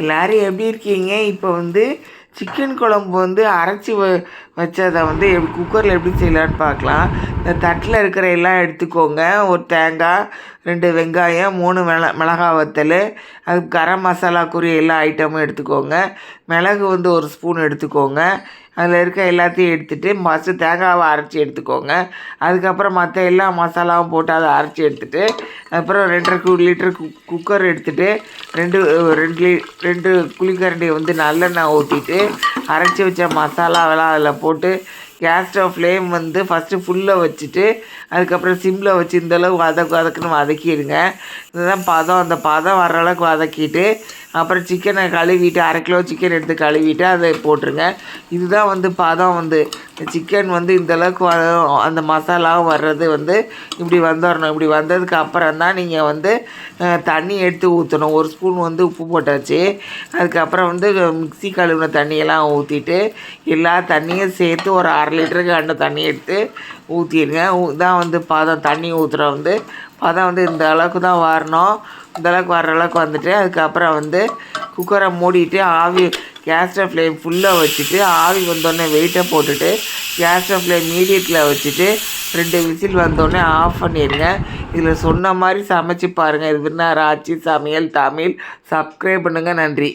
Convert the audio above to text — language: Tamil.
எல்லாரும் எப்படி இருக்கீங்க? இப்போ வந்து சிக்கன் குழம்பு வந்து அரைச்சி வ வச்சதை வந்து எப்படி குக்கரில் எப்படி செய்யலான்னு பார்க்கலாம். இந்த தட்டில் இருக்கிற எல்லாம் எடுத்துக்கோங்க. ஒரு தேங்காய் ரெண்டு வெங்காயம் மூணு மிள மிளகா வத்தல் அது கரம் மசாலாக்குரிய எல்லா ஐட்டமும் எடுத்துக்கோங்க. மிளகு வந்து ஒரு ஸ்பூன் எடுத்துக்கோங்க. அதில் இருக்க எல்லாத்தையும் எடுத்துகிட்டு ஃபஸ்ட்டு தேங்காவை அரைச்சி எடுத்துக்கோங்க. அதுக்கப்புறம் மற்ற எல்லா மசாலாவும் போட்டு அதை அரைச்சி எடுத்துகிட்டு அப்புறம் ரெண்டரை கு லிட்டர் கு குக்கர் எடுத்துகிட்டு ரெண்டு ரெண்டு லி ரெண்டு குழிக்கரண்டியை வந்து நல்லெண்ணெய் ஊற்றிட்டு அரைச்சி வச்ச மசாலாவெல்லாம் அதில் போட்டு கேஸ் ஸ்டவ் ஃப்ளேம் வந்து ஃபஸ்ட்டு ஃபுல்லாக வச்சுட்டு அதுக்கப்புறம் சிம்மில் வச்சு இந்தளவு வதக்கு வதக்குன்னு வதக்கிடுங்க. இதுதான் பதம். அந்த பதம் வர அளவுக்கு வதக்கிட்டு அப்புறம் சிக்கனை கழுவிட்டு அரை கிலோ சிக்கன் எடுத்து கழுவிட்டு அதை போட்டுருங்க. இதுதான் வந்து பதம் வந்து. சிக்கன் வந்து இந்தளவுக்கு அந்த மசாலாவும் வர்றது வந்து இப்படி வந்துடணும் இப்படி வந்ததுக்கு அப்புறம் தான் நீங்கள் வந்து தண்ணி எடுத்து ஊற்றணும் ஒரு ஸ்பூன் வந்து உப்பு போட்டாச்சு. அதுக்கப்புறம் வந்து மிக்சி கழுவின தண்ணியெல்லாம் ஊற்றிட்டு எல்லா தண்ணியும் சேர்த்து ஒரு அரை லிட்டருக்கு அண்ட தண்ணி எடுத்து ஊற்றிடுங்க தான் வந்து பதம். தண்ணி ஊற்றுற வந்து பதம் வந்து இந்த அளவுக்கு தான் வரணும். இந்த அளவுக்கு வர்ற அளவுக்கு வந்துட்டு அதுக்கப்புறம் வந்து குக்கரை மூடிட்டு ஆவி கேஸ் ஃப்ளேம் ஃபுல்லாக வச்சுட்டு ஆவி வந்தோடனே வெயிட்டை போட்டுட்டு கேஸ் ஸ்டவ் மீடியத்தில் வச்சுட்டு ரெண்டு விசில் வந்தோடனே ஆஃப் பண்ணிடுங்க இதில் சொன்ன மாதிரி சமைச்சு பாருங்கள் இது விருந்தாராச்சி சமையல் தமிழ். சப்ஸ்கிரைப் பண்ணுங்கள் நன்றி.